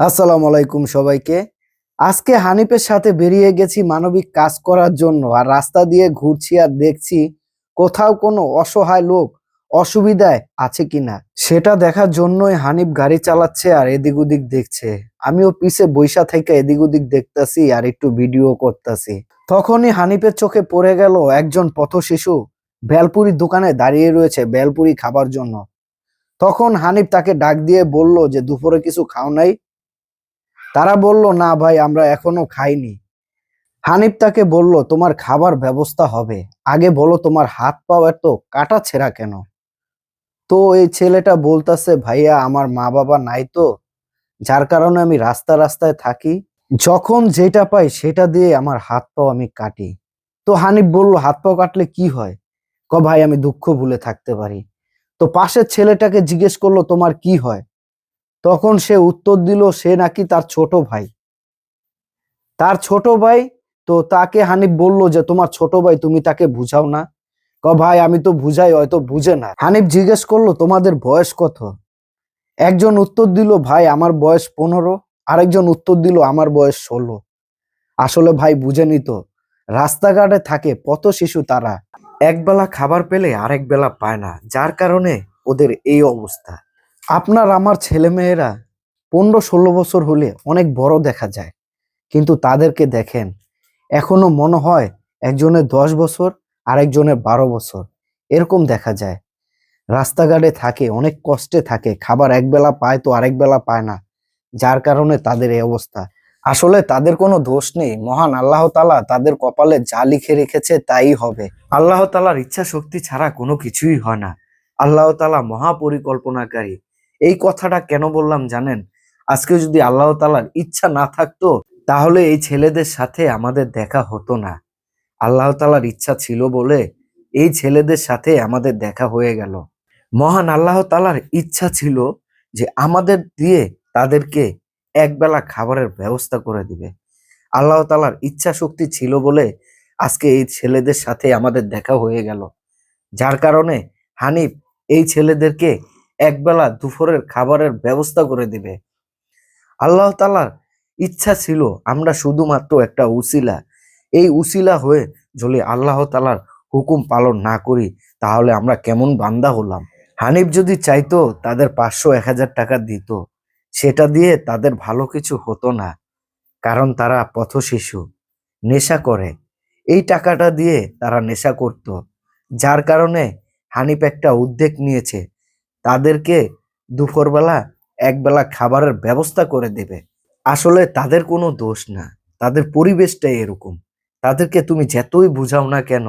আসসালামু আলাইকুম সবাইকে। আজকে হানিফের সাথে বেরিয়ে গেছি মানবিক কাজ করার জন্য আর রাস্তা দিয়ে ঘুরছি আর দেখছি কোথাও কোনো অসহায় লোক অসুবিধায় আছে কিনা। সেটা দেখার জন্যই হানিফ গাড়ি চালাচ্ছে আর এদিক ওদিক দেখছে। আমিও পিছে বৈশা থেকে এদিক ওদিক দেখতাছি আর একটু ভিডিও করতেছি। তখনই হানিফের চোখে পড়ে গেল একজন পথ শিশু বেলপুরি দোকানে দাঁড়িয়ে রয়েছে বেলপুরি খাবার জন্য। তখন হানিফ তাকে ডাক দিয়ে বলল যে, দুপুরে কিছু খাও নাই? তারা বলল, না ভাই, আমরা এখনও খাইনি। হানিফ তাকে বলল, তোমার খাবার ব্যবস্থা হবে। আগে বলো, তোমার হাত পাও এত কাটা ছেঁড়া কেন? তো এই ছেলেটা বলতাছে, ভাইয়া, আমার মা বাবা নাই তো। যার কারণে আমি রাস্তা রাস্তায় থাকি। যখন যেটা পাই সেটা দিয়ে আমার হাত পাও আমি কাটি। তো হানিফ বলল, হাত পাও কাটলে কি হয়? ক, ভাই, আমি দুঃখ ভুলে থাকতে পারি। তো পাশের ছেলেটাকে জিজ্ঞেস করল, তোমার কি হয়? তখন সে উত্তর দিল, সে নাকি তার ছোট ভাই। তার ছোট ভাই? তো তাকে হানিফ বলল যে, তোমার ছোট ভাই, তুমি তাকে বুঝাও না। ক ভাই, আমি তো বুঝাই, হয়তো বুঝে না। হানিফ জিজ্ঞেস করল, তোমাদের বয়স কত? একজন উত্তর দিল, ভাই, আমার বয়স পনেরো। আরেকজন উত্তর দিল, আমার বয়স ষোলো। আসলে ভাই, বুঝেনি তো। রাস্তাঘাটে থাকে, পথ শিশু তারা। একবেলা খাবার পেলে আরেক বেলা পায় না, যার কারণে ওদের এই অবস্থা। আপনার আমার ছেলেমেয়েরা পনেরো ষোলো বছর হলে অনেক বড় দেখা যায়। কিন্তু তাদেরকে দেখেন, এখনও মনে হয় একজনের দশ বছর, আরেকজনের বারো বছর। এরকম দেখা যায়। রাস্তাঘাটে থাকে, অনেক কষ্টে থাকে, খাবার একবেলা পায় তো আরেক বেলা পায় না। যার কারণে তাদের এই অবস্থা। আসলে তাদের কোনো দোষ নেই। মহান আল্লাহ তালা তাদের কপালে যা লিখে রেখেছে তাই হবে। আল্লাহ তালার ইচ্ছা শক্তি ছাড়া কোনো কিছুই হয় না। আল্লাহ তালা মহাপরিকল্পনাকারী। এই কথাটা কেন বললাম জানেন? আজকে যদি আল্লাহ তালার ইচ্ছা না থাকতো, তাহলে এই ছেলেদের সাথে আমাদের দেখা হতো না। আল্লাহ তালার ইচ্ছা ছিল বলে এই ছেলেদের সাথে আমাদের দেখা হয়ে গেল। মহান আল্লাহ তালার ইচ্ছা ছিল যে আমাদের দিয়ে তাদেরকে একবেলা খাবারের ব্যবস্থা করে দিবে। আল্লাহ তালার ইচ্ছা শক্তি ছিল বলে আজকে এই ছেলেদের সাথে আমাদের দেখা হয়ে গেল। যার কারণে হানিফ এই ছেলেদেরকে একবেলা দুপুরের খাবারের ব্যবস্থা করে দিবে। আল্লাহ তালার ইচ্ছা ছিল আমরা শুধুমাত্র একটা উসিলা। এই উসিলা হয়ে যদি আল্লাহ তালার হুকুম পালন না করি, তাহলে আমরা কেমন বান্দা হলাম? হানিফ যদি চাইতো তাদের পাঁচশো এক হাজার টাকা দিত, সেটা দিয়ে তাদের ভালো কিছু হতো না, কারণ তারা পথ শিশু নেশা করে। এই টাকাটা দিয়ে তারা নেশা করত, যার কারণে হানিফ একটা উদ্বেগ নিয়েছে তাদেরকে দুপুরবেলা একবেলা খাবারের ব্যবস্থা করে দেবে। আসলে তাদের কোনো দোষ না। তাদের পরিবেশটাই এরকম। তাদেরকে তুমি যতই বুঝাও না কেন,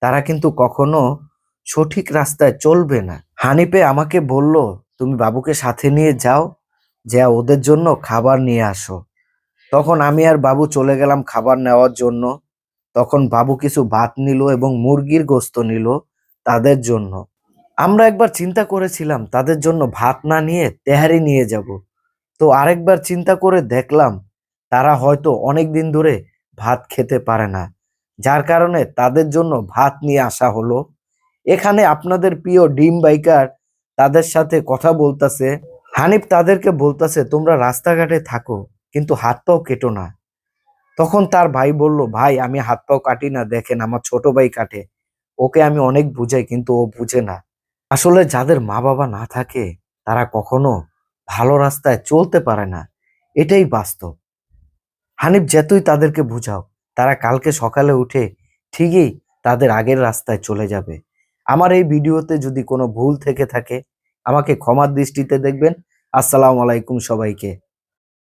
তারা কিন্তু কখনো সঠিক রাস্তায় চলবে না। হানিপে আমাকে বলল, তুমি বাবুকে সাথে নিয়ে যাও, যা ওদের জন্য খাবার নিয়ে আসো। তখন আমি আর বাবু চলে গেলাম খাবার নেওয়ার জন্য। তখন বাবু কিছু ভাত নিল এবং মুরগির গোস্ত নিল তাদের জন্য। আমরা একবার চিন্তা করেছিলাম তাদের জন্য ভাত না নিয়ে তেহারি নিয়ে যাব। তো আরেকবার চিন্তা করে দেখলাম তারা হয়তো অনেক দিন ধরে ভাত খেতে পারে না। যার কারণে তাদের জন্য ভাত নিয়ে আসা হলো। এখানে আপনাদের প্রিয় ডিম বাইকার তাদের সাথে কথা বলতাছে। হানিফ তাদেরকে বলতাছে, তোমরা রাস্তাঘাটে থাকো, কিন্তু হাত পাও কেটো না। তখন তার ভাই বলল, ভাই, আমি হাত পাও কাটি না, দেখেন আমার ছোট ভাই কাটে। ওকে আমি অনেক বুঝাই, কিন্তু ও বুঝে না। আসলে যাদের মা বাবা না থাকে, তারা কখনো ভালো রাস্তায় চলতে পারে না। এটাই বাস্তব। হানিফ, যেতই তাদেরকে বুঝাও, তারা কালকে সকালে উঠে ঠিকই তাদের আগের রাস্তায় চলে যাবে। আমার এই ভিডিওতে যদি কোনো ভুল থেকে থাকে, আমাকে ক্ষমার দৃষ্টিতে দেখবেন। আসসালামু আলাইকুম সবাইকে।